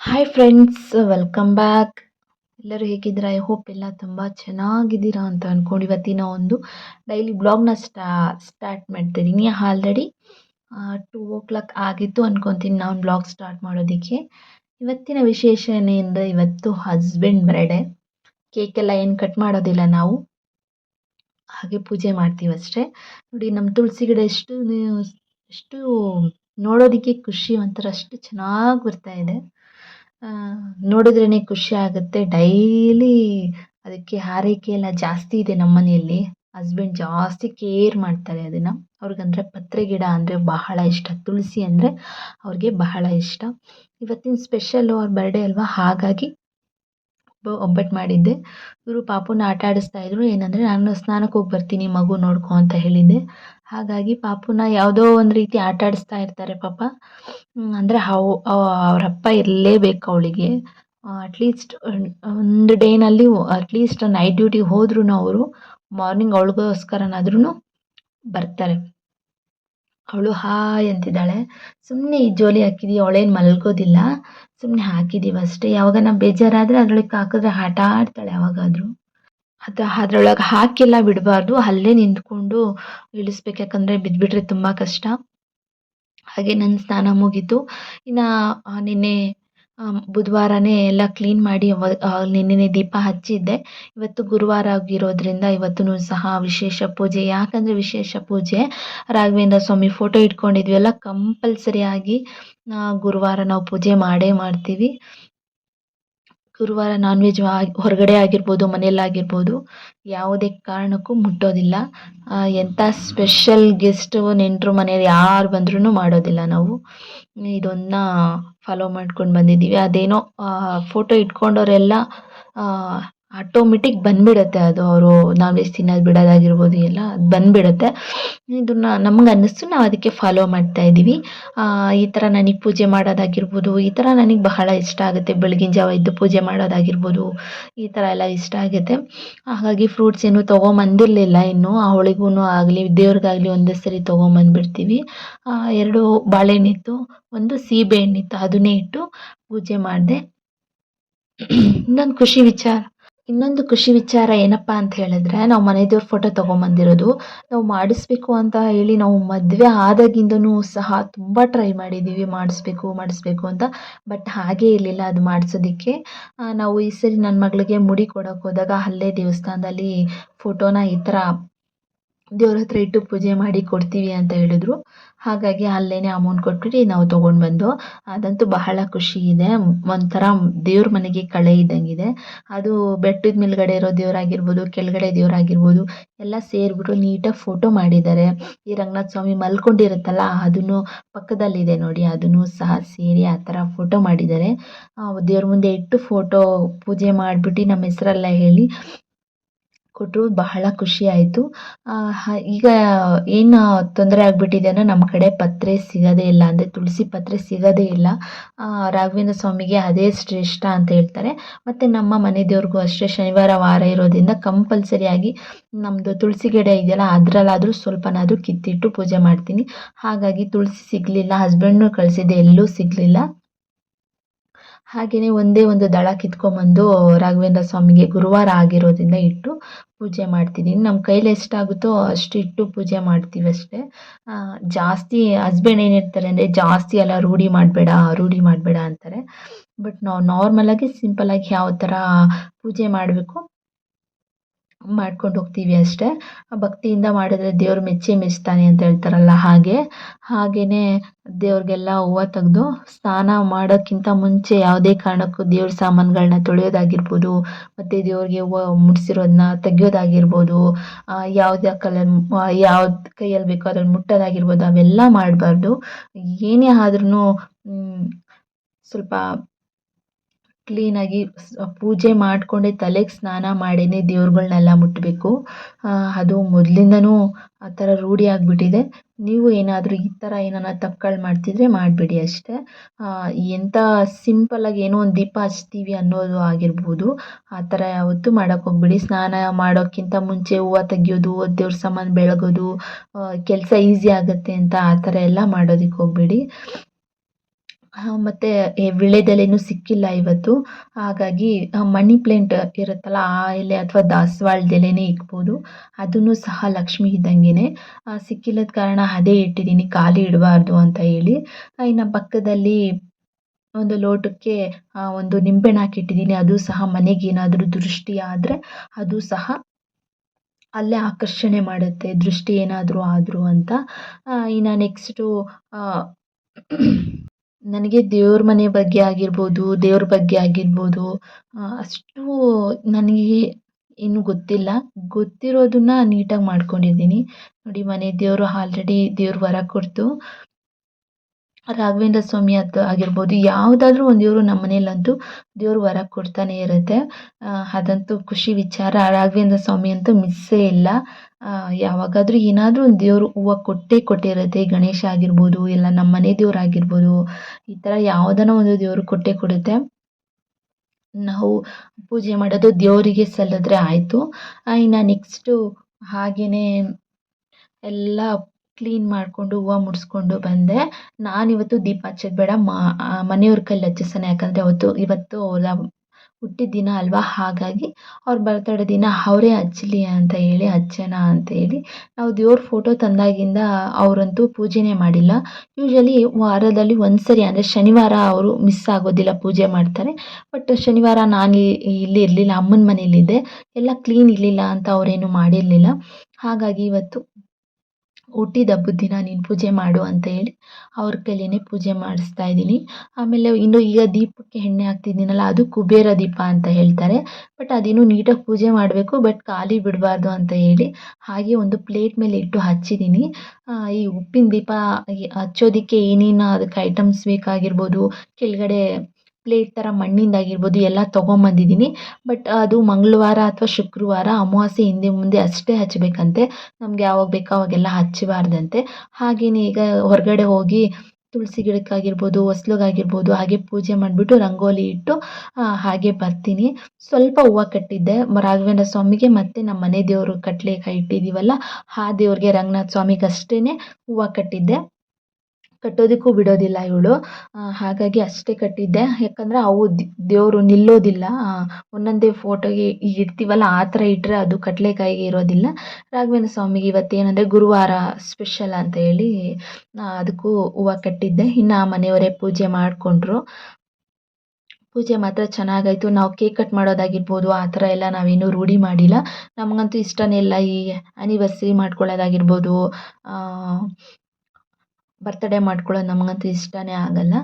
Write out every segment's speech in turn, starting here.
Hi friends welcome back ಎಲ್ಲರೂ ಹೇಗಿದ್ದೀರಾ? I hope ಎಲ್ಲ ತುಂಬ ಚೆನ್ನಾಗಿದ್ದೀರಾ ಅಂತ ಅಂದ್ಕೊಂಡು ಇವತ್ತಿನ ಒಂದು ಡೈಲಿ ಬ್ಲಾಗ್ನ ಸ್ಟಾ ಸ್ಟಾರ್ಟ್ ಮಾಡ್ತಿದ್ದೀನಿ. ಆಲ್ರೆಡಿ ಟೂ ಓ ಕ್ಲಾಕ್ ಆಗಿತ್ತು ಅಂದ್ಕೊತೀನಿ ನಾನು ಬ್ಲಾಗ್ ಸ್ಟಾರ್ಟ್ ಮಾಡೋದಕ್ಕೆ. ಇವತ್ತಿನ ವಿಶೇಷ ಏನೆಂದರೆ ಇವತ್ತು ಹಸ್ಬೆಂಡ್ ಕೇಕ್ ಕೇಕೆಲ್ಲ ಏನು ಕಟ್ ಮಾಡೋದಿಲ್ಲ ನಾವು. ಹಾಗೆ ಪೂಜೆ ಮಾಡ್ತೀವಿ ಅಷ್ಟೇ. ನೋಡಿ ನಮ್ಮ ತುಳಸಿ ಗಿಡ ಎಷ್ಟು ಎಷ್ಟು ನೋಡೋದಕ್ಕೆ ಖುಷಿ, ಒಂಥರ ಅಷ್ಟು ಚೆನ್ನಾಗಿ ಬರ್ತಾ ಇದೆ. ನೋಡಿದ್ರೇ ಖುಷಿ ಆಗುತ್ತೆ. ಡೈಲಿ ಅದಕ್ಕೆ ಹಾರೈಕೆ ಎಲ್ಲ ಜಾಸ್ತಿ ಇದೆ ನಮ್ಮ ಮನೆಯಲ್ಲಿ. ಹಸ್ಬೆಂಡ್ ಜಾಸ್ತಿ ಕೇರ್ ಮಾಡ್ತಾರೆ ಅದನ್ನು. ಅವ್ರಿಗಂದರೆ ಪತ್ರೆ ಗಿಡ ಅಂದರೆ ಬಹಳ ಇಷ್ಟ. ತುಳಸಿ ಅಂದರೆ ಅವ್ರಿಗೆ ಬಹಳ ಇಷ್ಟ. ಇವತ್ತಿನ ಸ್ಪೆಷಲ್ಲು ಅವ್ರ ಬರ್ಡೇ ಅಲ್ವಾ? ಹಾಗಾಗಿ ಒಬ್ಬಟ್ಟು ಮಾಡಿದ್ದೆ. ಇವರು ಪಾಪುನ ಆಟ ಆಡಿಸ್ತಾ ಇದ್ರು. ಏನಂದರೆ ನಾನು ಸ್ನಾನಕ್ಕೆ ಹೋಗಿ ಬರ್ತೀನಿ, ಮಗು ನೋಡ್ಕೊ ಅಂತ ಹೇಳಿದ್ದೆ. ಹಾಗಾಗಿ ಪಾಪುನ ಯಾವುದೋ ಒಂದು ರೀತಿ ಆಟ ಆಡಿಸ್ತಾ ಇರ್ತಾರೆ ಪಾಪ. ಅಂದರೆ ಅವು ಅವರಪ್ಪ ಇರಲೇಬೇಕು ಅವಳಿಗೆ. ಅಟ್ಲೀಸ್ಟ್ ಒಂದು ಡೇನಲ್ಲಿ ಅಟ್ಲೀಸ್ಟ್ ನೈಟ್ ಡ್ಯೂಟಿಗೆ ಹೋದ್ರೂ ಅವರು ಮಾರ್ನಿಂಗ್ ಅವಳಿಗೋಸ್ಕರನಾದ್ರೂ ಬರ್ತಾರೆ. ಅವಳು ಹಾಯ್ ಅಂತಿದ್ದಾಳೆ. ಸುಮ್ಮನೆ ಈ ಜೋಲಿ ಹಾಕಿದೀವಿ ಅವಳೇನು ಮಲ್ಗೋದಿಲ್ಲ. ಸುಮ್ಮನೆ ಹಾಕಿದೀವಿ ಅಷ್ಟೇ. ಯಾವಾಗಾನ ಬೇಜಾರಾದರೆ ಅದ್ರೊಳಗೆ ಹಾಕಿದ್ರೆ ಆಟ ಆಡ್ತಾಳೆ ಯಾವಾಗಾದರೂ. ಅದು ಅದ್ರೊಳಗೆ ಹಾಕಿಲ್ಲ ಬಿಡಬಾರ್ದು, ಅಲ್ಲೇ ನಿಂತ್ಕೊಂಡು ಇಳಿಸ್ಬೇಕು. ಯಾಕಂದರೆ ಬಿದ್ದುಬಿಟ್ರೆ ತುಂಬ ಕಷ್ಟ. ಹಾಗೆ ನನ್ನ ಸ್ನಾನ ಮುಗೀತು. ಇನ್ನು ನಿನ್ನೆ ಬುಧವಾರನೇ ಎಲ್ಲ ಕ್ಲೀನ್ ಮಾಡಿ ನಿನ್ನೆ ದೀಪ ಹಚ್ಚಿದ್ದೆ. ಇವತ್ತು ಗುರುವಾರ ಆಗಿರೋದ್ರಿಂದ ಇವತ್ತೂ ಸಹ ವಿಶೇಷ ಪೂಜೆ. ಯಾಕಂದರೆ ವಿಶೇಷ ಪೂಜೆ. ರಾಘವೇಂದ್ರ ಸ್ವಾಮಿ ಫೋಟೋ ಇಟ್ಕೊಂಡಿದ್ವಿ. ಕಂಪಲ್ಸರಿಯಾಗಿ ಗುರುವಾರ ನಾವು ಪೂಜೆ ಮಾಡೇ ಮಾಡ್ತೀವಿ. ಗುರುವಾರ ನಾನ್ ವೆಜ್ ಹೊರಗಡೆ ಆಗಿರ್ಬೋದು ಮನೆಯಲ್ಲಾಗಿರ್ಬೋದು ಯಾವುದೇ ಕಾರಣಕ್ಕೂ ಮುಟ್ಟೋದಿಲ್ಲ. ಎಂಥ ಸ್ಪೆಷಲ್ ಗೆಸ್ಟು ನೆಂಟರು ಮನೆಯಲ್ಲಿ ಯಾರು ಬಂದ್ರೂ ಮಾಡೋದಿಲ್ಲ ನಾವು. ಇದನ್ನ ಫಾಲೋ ಮಾಡ್ಕೊಂಡು ಬಂದಿದ್ದೀವಿ. ಅದೇನೋ ಫೋಟೋ ಇಟ್ಕೊಂಡವರೆಲ್ಲ ಆಟೋಮೆಟಿಕ್ ಬಂದ್ಬಿಡತ್ತೆ ಅದು ಅವರು ನಾನ್ ವೆಜ್ ತಿನ್ನೋದು ಬಿಡೋದಾಗಿರ್ಬೋದು ಎಲ್ಲ, ಅದು ಬಂದ್ಬಿಡತ್ತೆ. ಇದನ್ನ ನಮ್ಗೆ ಅನ್ನಿಸ್ತು, ನಾವು ಅದಕ್ಕೆ ಫಾಲೋ ಮಾಡ್ತಾ ಇದ್ದೀವಿ ಈ ಥರ ನನಗೆ ಪೂಜೆ ಮಾಡೋದಾಗಿರ್ಬೋದು, ಈ ಥರ ನನಗೆ ಬಹಳ ಇಷ್ಟ ಆಗುತ್ತೆ. ಬೆಳಗಿನ ಜಾವ ಎದ್ದು ಪೂಜೆ ಮಾಡೋದಾಗಿರ್ಬೋದು, ಈ ಥರ ಎಲ್ಲ ಇಷ್ಟ ಆಗುತ್ತೆ. ಹಾಗಾಗಿ ಫ್ರೂಟ್ಸ್ ಏನು ತೊಗೊಂಬಂದಿರಲಿಲ್ಲ ಇನ್ನು ಅವಳಿಗೂ ಆಗಲಿ, ದೇವ್ರಿಗಾಗಲಿ ಒಂದೇ ಸರಿ ತೊಗೊಂಬಂದ್ಬಿಡ್ತೀವಿ. ಎರಡು ಬಾಳೆಹಣ್ಣಿತ್ತು, ಒಂದು ಸೀಬೆ ಹಣ್ಣಿತ್ತು, ಅದನ್ನೇ ಇಟ್ಟು ಪೂಜೆ ಮಾಡಿದೆ. ಇನ್ನೊಂದು ಖುಷಿ ವಿಚಾರ. ಇನ್ನೊಂದು ಖುಷಿ ವಿಚಾರ ಏನಪ್ಪ ಅಂತ ಹೇಳಿದ್ರೆ, ನಾವು ಮನೆ ಫೋಟೋ ತೊಗೊಂಬಂದಿರೋದು, ನಾವು ಮಾಡಿಸ್ಬೇಕು ಅಂತ ಹೇಳಿ ನಾವು ಮದುವೆ ಆದಾಗಿಂದನೂ ಸಹ ತುಂಬ ಟ್ರೈ ಮಾಡಿದ್ದೀವಿ ಮಾಡಿಸ್ಬೇಕು ಮಾಡಿಸ್ಬೇಕು ಅಂತ. ಬಟ್ ಹಾಗೇ ಇರಲಿಲ್ಲ ಅದು ಮಾಡಿಸೋದಕ್ಕೆ. ನಾವು ಈ ಸರಿ ನನ್ನ ಮಗಳಿಗೆ ಮುಡಿ ಕೊಡೋಕೆ ಹೋದಾಗ ಅಲ್ಲೇ ದೇವಸ್ಥಾನದಲ್ಲಿ ಫೋಟೋನ ಈ ಥರ ದೇವ್ರ ಹತ್ರ ಇಟ್ಟು ಪೂಜೆ ಮಾಡಿ ಕೊಡ್ತೀವಿ ಅಂತ ಹೇಳಿದ್ರು. ಹಾಗಾಗಿ ಅಲ್ಲೇ ಅಮೌಂಟ್ ಕೊಟ್ಬಿಟ್ಟು ನಾವು ತೊಗೊಂಡು ಬಂದು, ಅದಂತೂ ಬಹಳ ಖುಷಿ ಇದೆ. ಒಂಥರ ದೇವ್ರ ಮನೆಗೆ ಕಳೆ ಇದ್ದಂಗಿದೆ. ಅದು ಬೆಟ್ಟದ ಮೇಲ್ಗಡೆ ಇರೋ ದೇವರಾಗಿರ್ಬೋದು ಕೆಳಗಡೆ ದೇವರಾಗಿರ್ಬೋದು ಎಲ್ಲ ಸೇರಿಬಿಟ್ಟು ನೀಟಾಗಿ ಫೋಟೋ ಮಾಡಿದ್ದಾರೆ. ಈ ರಂಗನಾಥ ಸ್ವಾಮಿ ಮಲ್ಕೊಂಡಿರುತ್ತಲ್ಲ, ಅದನ್ನು ಪಕ್ಕದಲ್ಲಿದೆ ನೋಡಿ, ಅದನ್ನು ಸಹ ಸೇರಿ ಆ ಥರ ಫೋಟೋ ಮಾಡಿದ್ದಾರೆ. ದೇವ್ರ ಮುಂದೆ ಇಟ್ಟು ಫೋಟೋ ಪೂಜೆ ಮಾಡಿಬಿಟ್ಟು ನಮ್ಮ ಹೆಸರೆಲ್ಲ ಹೇಳಿ ಕೊಟ್ಟರು ಬಹಳ ಖುಷಿ ಆಯಿತು. ಈಗ ಏನು ತೊಂದರೆ ಆಗಿಬಿಟ್ಟಿದೆ ಅಂದರೆ ನಮ್ಮ ಕಡೆ ಪತ್ರೆ ಸಿಗೋದೇ ಇಲ್ಲ ಅಂದರೆ ತುಳಸಿ ಪತ್ರೆ ಸಿಗೋದೇ ಇಲ್ಲ. ರಾಘವೇಂದ್ರ ಸ್ವಾಮಿಗೆ ಅದೇ ಶ್ರೇಷ್ಠ ಅಂತ ಹೇಳ್ತಾರೆ. ಮತ್ತು ನಮ್ಮ ಮನೆ ದೇವ್ರಿಗೂ ಅಷ್ಟೇ ಶನಿವಾರ ವಾರ ಇರೋದ್ರಿಂದ ಕಂಪಲ್ಸರಿಯಾಗಿ ನಮ್ಮದು ತುಳಸಿ ಗಿಡ ಇದೆಯಲ್ಲ ಅದರಲ್ಲಾದರೂ ಸ್ವಲ್ಪನಾದರೂ ಕಿತ್ತಿಟ್ಟು ಪೂಜೆ ಮಾಡ್ತೀನಿ. ಹಾಗಾಗಿ ತುಳಸಿ ಸಿಗಲಿಲ್ಲ ಹಸ್ಬೆಂಡ್ನು ಕಳಿಸಿದ್ದೆ, ಎಲ್ಲೂ ಸಿಗಲಿಲ್ಲ. ಹಾಗೆಯೇ ಒಂದೇ ಒಂದು ದಳ ಕಿತ್ಕೊಂಬಂದು ರಾಘವೇಂದ್ರ ಸ್ವಾಮಿಗೆ ಗುರುವಾರ ಆಗಿರೋದ್ರಿಂದ ಇಟ್ಟು ಪೂಜೆ ಮಾಡ್ತಿದ್ದೀನಿ ನಮ್ಮ ಕೈಲಿ ಎಷ್ಟಾಗುತ್ತೋ ಅಷ್ಟು ಇಟ್ಟು ಪೂಜೆ ಮಾಡ್ತೀವಿ ಅಷ್ಟೇ. ಜಾಸ್ತಿ ಹಸ್ಬೆಂಡ್ ಏನಿರ್ತಾರೆ ಅಂದರೆ ಜಾಸ್ತಿ ಎಲ್ಲ ರೂಢಿ ಮಾಡಬೇಡ ರೂಢಿ ಮಾಡಬೇಡ ಅಂತಾರೆ. ಬಟ್ ನಾವು ನಾರ್ಮಲಾಗಿ ಸಿಂಪಲ್ಲಾಗಿ ಯಾವ ಥರ ಪೂಜೆ ಮಾಡಬೇಕು ಮಾಡ್ಕೊಂಡು ಹೋಗ್ತೀವಿ ಅಷ್ಟೇ. ಭಕ್ತಿಯಿಂದ ಮಾಡಿದ್ರೆ ದೇವ್ರು ಮೆಚ್ಚಿ ಮೆಚ್ತಾನೆ ಅಂತ ಹೇಳ್ತಾರಲ್ಲ ಹಾಗೆ. ಹಾಗೆಯೇ ದೇವ್ರಿಗೆಲ್ಲ ಹೂವು ತೆಗೆದು ಸ್ನಾನ ಮಾಡೋಕ್ಕಿಂತ ಮುಂಚೆ ಯಾವುದೇ ಕಾರಣಕ್ಕೂ ದೇವ್ರ ಸಾಮಾನುಗಳನ್ನ ತೊಳೆಯೋದಾಗಿರ್ಬೋದು, ಮತ್ತು ದೇವ್ರಿಗೆ ಹೂವು ಮುಡಿಸಿರೋದನ್ನ ತೆಗೆಯೋದಾಗಿರ್ಬೋದು ಯಾವುದೇ ಕಲರ್ ಯಾವ್ದು ಕೈಯಲ್ಲಿ ಬೇಕೋ ಅದ್ರಲ್ಲಿ ಮುಟ್ಟೋದಾಗಿರ್ಬೋದು, ಅವೆಲ್ಲ ಮಾಡಬಾರ್ದು. ಏನೇ ಆದ್ರೂ ಸ್ವಲ್ಪ ಕ್ಲೀನಾಗಿ ಪೂಜೆ ಮಾಡಿಕೊಂಡೆ ತಲೆಗೆ ಸ್ನಾನ ಮಾಡಿಯೇ ದೇವ್ರುಗಳ್ನೆಲ್ಲ ಮುಟ್ಟಬೇಕು ಅದು ಮೊದಲಿಂದನೂ ಆ ಥರ ರೂಢಿ ಆಗಿಬಿಟ್ಟಿದೆ. ನೀವು ಏನಾದರೂ ಈ ಥರ ಏನಾನ ತಪ್ಪುಗಳು ಮಾಡ್ತಿದ್ರೆ ಮಾಡಬೇಡಿ ಅಷ್ಟೇ. ಎಂಥ ಸಿಂಪಲ್ಲಾಗಿ ಏನೋ ಒಂದು ದೀಪ ಹಚ್ತೀವಿ ಅನ್ನೋದು ಆಗಿರ್ಬೋದು. ಆ ಥರ ಯಾವತ್ತೂ ಮಾಡೋಕ್ಕೆ ಹೋಗಬೇಡಿ. ಸ್ನಾನ ಮಾಡೋಕ್ಕಿಂತ ಮುಂಚೆ ಹೂವು ತೆಗಿಯೋದು, ದೇವ್ರ ಸಾಮಾನು ಬೆಳಗೋದು ಕೆಲಸ ಈಸಿ ಆಗುತ್ತೆ ಅಂತ ಆ ಥರ ಎಲ್ಲ ಮಾಡೋದಕ್ಕೆ ಹೋಗಬೇಡಿ. ಮತ್ತು ವೀಳ್ಯದೆಲೆನೂ ಸಿಕ್ಕಿಲ್ಲ ಇವತ್ತು. ಹಾಗಾಗಿ ಮನಿ ಪ್ಲಾಂಟ್ ಇರುತ್ತಲ್ಲ, ಆ ಎಲೆ ಅಥವಾ ದಾಸವಾಳದ ಎಲೆನೇ ಇಕ್ಬೋದು. ಅದನ್ನು ಸಹ ಲಕ್ಷ್ಮಿ ಇದ್ದಂಗೆ ಸಿಕ್ಕಿಲ್ಲದ ಕಾರಣ ಅದೇ ಇಟ್ಟಿದ್ದೀನಿ, ಖಾಲಿ ಇಡಬಾರ್ದು ಅಂತ ಹೇಳಿ. ಇನ್ನು ಪಕ್ಕದಲ್ಲಿ ಒಂದು ಲೋಟಕ್ಕೆ ಒಂದು ನಿಂಬೆಹಣ್ಣು ಹಾಕಿಟ್ಟಿದ್ದೀನಿ. ಅದು ಸಹ ಮನೆಗೆ ಏನಾದರೂ ದೃಷ್ಟಿ ಆದರೆ ಅದು ಸಹ ಅಲ್ಲೇ ಆಕರ್ಷಣೆ ಮಾಡುತ್ತೆ. ದೃಷ್ಟಿ ಏನಾದರೂ ಆದರೂ ಅಂತ. ಇನ್ನು ನೆಕ್ಸ್ಟು ನನಗೆ ದೇವ್ರ ಮನೆ ಬಗ್ಗೆ ಆಗಿರ್ಬೋದು, ದೇವ್ರ ಬಗ್ಗೆ ಆಗಿರ್ಬೋದು ಅಷ್ಟು ನನಗೆ ಏನು ಗೊತ್ತಿಲ್ಲ. ಗೊತ್ತಿರೋದನ್ನ ನೀಟಾಗಿ ಮಾಡ್ಕೊಂಡಿದ್ದೀನಿ. ನೋಡಿ ಮನೆ ದೇವರು ಆಲ್ರೆಡಿ ದೇವ್ರ ವರ ಕೊಡ್ತು. ರಾಘವೇಂದ್ರ ಸ್ವಾಮಿ ಅದು ಆಗಿರ್ಬೋದು, ಯಾವುದಾದ್ರೂ ಒಂದು ದೇವರು ನಮ್ಮ ಮನೇಲಂತೂ ದೇವರು ವರ ಕೊಡ್ತಾನೆ ಇರುತ್ತೆ. ಅದಂತೂ ಖುಷಿ ವಿಚಾರ. ರಾಘವೇಂದ್ರ ಸ್ವಾಮಿ ಅಂತೂ ಮಿಸ್ಸೇ ಇಲ್ಲ. ಯಾವಾಗಾದರೂ ಏನಾದರೂ ಒಂದು ದೇವರು ಹೂವು ಕೊಟ್ಟೇ ಕೊಟ್ಟಿರುತ್ತೆ. ಗಣೇಶ ಆಗಿರ್ಬೋದು, ಇಲ್ಲ ನಮ್ಮ ಮನೆ ದೇವ್ರು ಆಗಿರ್ಬೋದು, ಈ ಥರ ಯಾವ್ದನ ಒಂದು ದೇವರು ಕೊಟ್ಟೇ ಕೊಡುತ್ತೆ. ನಾವು ಪೂಜೆ ಮಾಡೋದು ದೇವರಿಗೆ ಸಲ್ಲಿದ್ರೆ ಆಯಿತು. ಇನ್ನು ನೆಕ್ಸ್ಟು ಹಾಗೆಯೇ ಎಲ್ಲ ಕ್ಲೀನ್ ಮಾಡಿಕೊಂಡು ಹೂವು ಮುಡಿಸ್ಕೊಂಡು ಬಂದೆ. ನಾನಿವತ್ತು ದೀಪ ಹಚ್ಚೋದು ಬೇಡ ಮನೆಯವ್ರ ಕೈಲಿ ಹಚ್ಚಿಸೋಣ ಯಾಕಂದರೆ ಅವತ್ತು, ಇವತ್ತು ಅವರ ಹುಟ್ಟಿದ ದಿನ ಅಲ್ವಾ? ಹಾಗಾಗಿ ಅವ್ರ ಬರ್ತಡೇ ದಿನ ಅವರೇ ಹಚ್ಚಲಿ ಅಂತ ಹೇಳಿ, ಹಚ್ಚೋಣ ಅಂತ ಹೇಳಿ ನಾವು ದೇವ್ರ ಫೋಟೋ ತಂದಾಗಿಂದ ಅವರಂತೂ ಪೂಜೆನೇ ಮಾಡಿಲ್ಲ. ಯೂಶಲಿ ವಾರದಲ್ಲಿ ಒಂದು ಸರಿ ಅಂದರೆ ಶನಿವಾರ ಅವರು ಮಿಸ್ ಆಗೋದಿಲ್ಲ ಪೂಜೆ ಮಾಡ್ತಾರೆ. ಬಟ್ ಶನಿವಾರ ನಾನು ಇಲ್ಲಿ ಇರಲಿಲ್ಲ, ಅಮ್ಮನ ಮನೇಲಿದ್ದೆ ಎಲ್ಲ ಕ್ಲೀನ್ ಇರಲಿಲ್ಲ ಅಂತ ಅವರೇನು ಮಾಡಿರಲಿಲ್ಲ. ಹಾಗಾಗಿ ಇವತ್ತು ಹುಟ್ಟಿದ ಹಬ್ಬದ ದಿನ ನೀನು ಪೂಜೆ ಮಾಡು ಅಂತ ಹೇಳಿ ಅವ್ರ ಕೈಲೇನೆ ಪೂಜೆ ಮಾಡಿಸ್ತಾ ಇದ್ದೀನಿ. ಆಮೇಲೆ ಇನ್ನು ಈಗ ದೀಪಕ್ಕೆ ಎಣ್ಣೆ ಹಾಕ್ತಿದ್ದೀನಲ್ಲ, ಅದು ಕುಬೇರ ದೀಪ ಅಂತ ಹೇಳ್ತಾರೆ. ಬಟ್ ಅದಿನ್ನೂ ನೀಟಾಗಿ ಪೂಜೆ ಮಾಡಬೇಕು ಬಟ್ ಖಾಲಿ ಬಿಡಬಾರ್ದು ಅಂತ ಹೇಳಿ ಹಾಗೆ ಒಂದು ಪ್ಲೇಟ್ ಮೇಲೆ ಇಟ್ಟು ಹಚ್ಚಿದ್ದೀನಿ. ಈ ಉಪ್ಪಿನ ದೀಪ ಹಚ್ಚೋದಕ್ಕೆ ಏನೇನು ಅದಕ್ಕೆ ಐಟಮ್ಸ್ ಬೇಕಾಗಿರ್ಬೋದು, ಕೆಳಗಡೆ ಪ್ಲೇಟ್ ಥರ ಮಣ್ಣಿಂದಾಗಿರ್ಬೋದು ಎಲ್ಲ ತೊಗೊಂಬಂದಿದ್ದೀನಿ. ಬಟ್ ಅದು ಮಂಗಳವಾರ ಅಥವಾ ಶುಕ್ರವಾರ ಅಮಾವಾಸ್ಯೆ ಹಿಂದೆ ಮುಂದೆ ಅಷ್ಟೇ ಹಚ್ಚಬೇಕಂತೆ ನಮಗೆ ಯಾವಾಗ ಬೇಕೋ ಅವಾಗೆಲ್ಲ ಹಚ್ಚಬಾರ್ದಂತೆ. ಹಾಗೆಯೇ ಈಗ ಹೊರಗಡೆ ಹೋಗಿ ತುಳಸಿ ಗಿಡಕ್ಕಾಗಿರ್ಬೋದು, ಹೊಸ್ಲಿಗಾಗಿರ್ಬೋದು ಹಾಗೆ ಪೂಜೆ ಮಾಡಿಬಿಟ್ಟು ರಂಗೋಲಿ ಇಟ್ಟು ಹಾಗೆ ಬರ್ತೀನಿ. ಸ್ವಲ್ಪ ಹೂವು ಕಟ್ಟಿದ್ದೆ. ರಾಘವೇಂದ್ರ ಸ್ವಾಮಿಗೆ ಮತ್ತು ನಮ್ಮ ಮನೆ ದೇವರು ಕೈ ಇಟ್ಟಿದ್ದೀವಲ್ಲ ಆ ದೇವ್ರಿಗೆ ರಂಗನಾಥ ಸ್ವಾಮಿಗೆ ಅಷ್ಟೇ ಹೂವು ಕಟ್ಟಿದ್ದೆ. ಕಟ್ಟೋದಕ್ಕೂ ಬಿಡೋದಿಲ್ಲ ಇವಳು. ಹಾಗಾಗಿ ಅಷ್ಟೇ ಕಟ್ಟಿದ್ದೆ. ಯಾಕಂದರೆ ಅವು ದೇವರು ನಿಲ್ಲೋದಿಲ್ಲ. ಒಂದೊಂದೇ ಫೋಟೋಗೆ ಇಡ್ತೀವಲ್ಲ, ಆ ಥರ ಇಟ್ಟರೆ ಅದು ಕಡಲೆಕಾಯಿಗೆ ಇರೋದಿಲ್ಲ. ರಾಘವೇಂದ್ರ ಸ್ವಾಮಿಗೆ ಇವತ್ತೇನಂದರೆ ಗುರುವಾರ ಸ್ಪೆಷಲ್ ಅಂತ ಹೇಳಿ ಅದಕ್ಕೂ ಹೂವು ಕಟ್ಟಿದ್ದೆ. ಇನ್ನು ಮನೆಯವರೇ ಪೂಜೆ ಮಾಡಿಕೊಂಡ್ರು. ಪೂಜೆ ಮಾತ್ರ ಚೆನ್ನಾಗಾಯಿತು. ನಾವು ಕೇಕ್ ಕಟ್ ಮಾಡೋದಾಗಿರ್ಬೋದು, ಆ ಥರ ಎಲ್ಲ ನಾವೇನು ರೂಢಿ ಮಾಡಿಲ್ಲ. ನಮಗಂತೂ ಇಷ್ಟನೇ ಇಲ್ಲ ಈ ಆ್ಯನಿವರ್ಸರಿ ಮಾಡ್ಕೊಳ್ಳೋದಾಗಿರ್ಬೋದು. ಬರ್ತಡೇ ಮಾಡ್ಕೊಳ್ಳೋದು ನಮಗಂತೂ ಇಷ್ಟನೇ ಆಗಲ್ಲ.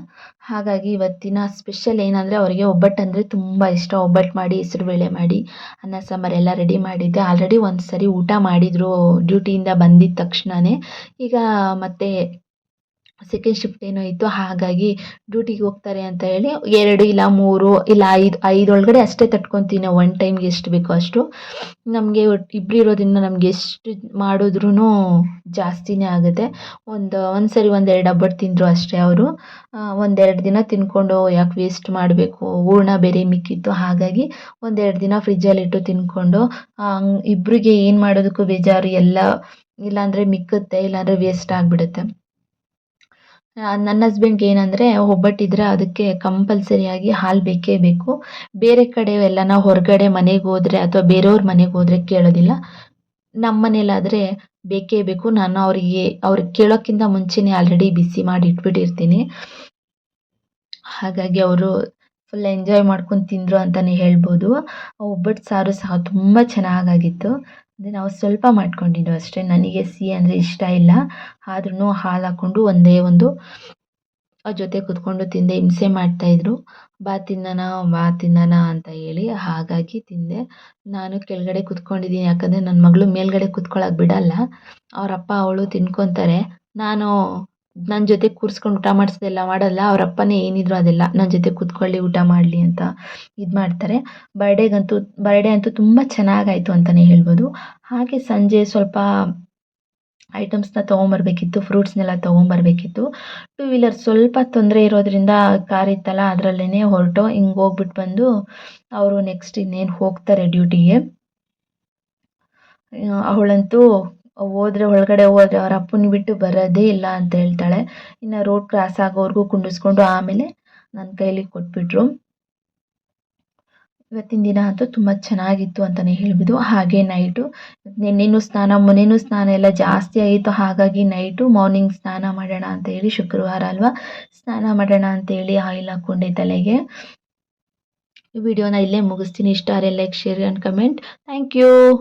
ಹಾಗಾಗಿ ಇವತ್ತಿನ ಸ್ಪೆಷಲ್ ಏನಂದರೆ ಅವರಿಗೆ ಒಬ್ಬಟ್ಟು ಅಂದರೆ ತುಂಬ ಇಷ್ಟ. ಒಬ್ಬಟ್ಟು ಮಾಡಿ ಹೆಸ್ರುಬೇಳೆ ಮಾಡಿ, ಅನ್ನ ಸಾಂಬಾರೆಲ್ಲ ರೆಡಿ ಮಾಡಿದ್ದೆ. ಆಲ್ರೆಡಿ ಒಂದು ಸರಿ ಊಟ ಮಾಡಿದರು ಡ್ಯೂಟಿಯಿಂದ ಬಂದಿದ್ದ ತಕ್ಷಣನೇ. ಈಗ ಮತ್ತೆ ಸೆಕೆಂಡ್ ಶಿಫ್ಟ್ ಏನೋ ಇತ್ತು, ಹಾಗಾಗಿ ಡ್ಯೂಟಿಗೆ ಹೋಗ್ತಾರೆ ಅಂತ ಹೇಳಿ ಎರಡು ಇಲ್ಲ ಮೂರು ಇಲ್ಲ ಐದು ಒಳಗಡೆ ಅಷ್ಟೇ ತಟ್ಕೊತೀನಿ ಒನ್ ಟೈಮ್ಗೆ ಎಷ್ಟು ಬೇಕೋ ಅಷ್ಟು. ನಮಗೆ ಇಬ್ಬರು ಇರೋದ್ರಿಂದ ನಮ್ಗೆ ಎಷ್ಟು ಮಾಡಿದ್ರೂ ಜಾಸ್ತಿನೇ ಆಗುತ್ತೆ. ಒಂದು ಒಂದು ಸರಿ ಒಂದು ಎರಡು ಹಬ್ಬಟ್ಟು ತಿಂದರು ಅಷ್ಟೇ ಅವರು. ಒಂದೆರಡು ದಿನ ತಿನ್ಕೊಂಡು ಯಾಕೆ ವೇಸ್ಟ್ ಮಾಡಬೇಕು? ಹೂರ್ಣ ಬೇರೆ ಮಿಕ್ಕಿತ್ತು, ಹಾಗಾಗಿ ಒಂದೆರಡು ದಿನ ಫ್ರಿಜ್ಜಲ್ಲಿಟ್ಟು ತಿನ್ಕೊಂಡು ಇಬ್ಬರಿಗೆ ಏನು ಮಾಡೋದಕ್ಕೂ ಬೇಜಾರು, ಎಲ್ಲ ಇಲ್ಲಾಂದರೆ ಮಿಕ್ಕುತ್ತೆ, ಇಲ್ಲಾಂದರೆ ವೇಸ್ಟ್ ಆಗಿಬಿಡುತ್ತೆ. ನನ್ನ ಹಸ್ಬೆಂಡ್ಗೆ ಏನಂದರೆ ಒಬ್ಬಟ್ಟಿದ್ರೆ ಅದಕ್ಕೆ ಕಂಪಲ್ಸರಿಯಾಗಿ ಹಾಲು ಬೇಕೇ ಬೇಕು. ಬೇರೆ ಕಡೆ ಎಲ್ಲ ನಾವು ಹೊರಗಡೆ ಮನೆಗೆ ಹೋದ್ರೆ ಅಥವಾ ಬೇರೆಯವ್ರ ಮನೆಗೆ ಹೋದರೆ ಕೇಳೋದಿಲ್ಲ. ನಮ್ಮ ಮನೇಲಾದರೆ ಬೇಕೇ ಬೇಕು. ನಾನು ಅವರಿಗೆ ಅವ್ರಿಗೆ ಕೇಳೋಕ್ಕಿಂತ ಮುಂಚೆನೇ ಆಲ್ರೆಡಿ ಬಿಸಿ ಮಾಡಿ ಇಟ್ಬಿಟ್ಟಿರ್ತೀನಿ. ಹಾಗಾಗಿ ಅವರು ಫುಲ್ ಎಂಜಾಯ್ ಮಾಡ್ಕೊಂಡು ತಿಂದರು ಅಂತಲೇ ಹೇಳ್ಬೋದು. ಒಬ್ಬಟ್ಟು ಸಾರು ಸಹ ತುಂಬ ಚೆನ್ನಾಗಾಗಿತ್ತು. ಅಂದರೆ ನಾವು ಸ್ವಲ್ಪ ಮಾಡ್ಕೊಂಡಿದ್ದು ಅಷ್ಟೇ. ನನಗೆ ಸಿಹಿ ಅಂದರೆ ಇಷ್ಟ ಇಲ್ಲ. ಆದ್ರೂ ಹಾಲು ಹಾಕ್ಕೊಂಡು ಒಂದೇ ಒಂದು ಜೊತೆ ಕೂತ್ಕೊಂಡು ತಿಂದೆ, ಹಿಂಸೆ ಮಾಡ್ತಾಯಿದ್ರು ಬಾ ತಿನ್ನೋಣ ಬಾ ತಿನ್ನೋಣ ಅಂತ ಹೇಳಿ ಹಾಗಾಗಿ ತಿಂದೆ. ನಾನು ಕೆಳಗಡೆ ಕೂತ್ಕೊಂಡಿದ್ದೀನಿ. ಯಾಕಂದರೆ ನನ್ನ ಮಗಳು ಮೇಲ್ಗಡೆ ಕೂತ್ಕೊಳ್ಳೋಕೆ ಬಿಡಲ್ಲ. ಅವರಪ್ಪ ಅವಳು ತಿನ್ಕೊತಾರೆ. ನಾನು ನನ್ನ ಜೊತೆ ಕೂರಿಸ್ಕೊಂಡು ಊಟ ಮಾಡಿಸೋದೆಲ್ಲ ಮಾಡಲ್ಲ, ಅವ್ರ ಅಪ್ಪನೇ ಏನಿದ್ರು ಅದೆಲ್ಲ ನನ್ನ ಜೊತೆ ಕೂತ್ಕೊಳ್ಳಿ, ಊಟ ಮಾಡಲಿ ಅಂತ ಇದು ಮಾಡ್ತಾರೆ. ಬರ್ಡೇಗಂತೂ ಬರ್ಡೇ ಅಂತೂ ತುಂಬ ಚೆನ್ನಾಗಾಯಿತು ಅಂತಲೇ ಹೇಳ್ಬೋದು. ಹಾಗೆ ಸಂಜೆ ಸ್ವಲ್ಪ ಐಟಮ್ಸ್ನ ತೊಗೊಂಬರ್ಬೇಕಿತ್ತು ಫ್ರೂಟ್ಸ್ನೆಲ್ಲ ತೊಗೊಂಬರ್ಬೇಕಿತ್ತು. ಟೂ ವೀಲರ್ ಸ್ವಲ್ಪ ತೊಂದರೆ ಇರೋದ್ರಿಂದ ಕಾರ್ ಇತ್ತಲ್ಲ ಅದರಲ್ಲೇ ಹೊರಟು. ಹಿಂಗೆ ಹೋಗ್ಬಿಟ್ಟು ಬಂದು ಅವರು ನೆಕ್ಸ್ಟ್ ಇನ್ನೇನು ಹೋಗ್ತಾರೆ ಡ್ಯೂಟಿಗೆ ಅವಳಂತೂ ಹೋದ್ರೆ ಒಳಗಡೆ ಹೋದ್ರೆ ಅವ್ರ ಅಪ್ಪನ ಬಿಟ್ಟು ಬರೋದೇ ಇಲ್ಲ ಅಂತ ಹೇಳ್ತಾಳೆ. ಇನ್ನು ರೋಡ್ ಕ್ರಾಸ್ ಆಗೋವರೆಗೂ ಕುಂಡಿಸ್ಕೊಂಡು ಆಮೇಲೆ ನನ್ನ ಕೈಲಿ ಕೊಟ್ಬಿಟ್ರು. ಇವತ್ತಿನ ದಿನ ಅಂತೂ ತುಂಬ ಚೆನ್ನಾಗಿತ್ತು ಅಂತಲೇ ಹೇಳ್ಬೋದು ಹಾಗೆ ನೈಟು ನಿನ್ನೆನೂ ಸ್ನಾನ ಮೊನ್ನೆನೂ ಸ್ನಾನ ಎಲ್ಲ ಜಾಸ್ತಿ ಆಯಿತು, ಹಾಗಾಗಿ ನೈಟು ಮಾರ್ನಿಂಗ್ ಸ್ನಾನ ಮಾಡೋಣ ಅಂತ ಹೇಳಿ ಶುಕ್ರವಾರ ಅಲ್ವಾ? ಸ್ನಾನ ಮಾಡೋಣ ಅಂತೇಳಿ ಆಯಿಲ್ ಹಾಕ್ಕೊಂಡೆ ತಲೆಗೆ. ಈ ವಿಡಿಯೋನ ಇಲ್ಲೇ ಮುಗಿಸ್ತೀನಿ. ಇಷ್ಟ ಆದರೆ like share and comment thank you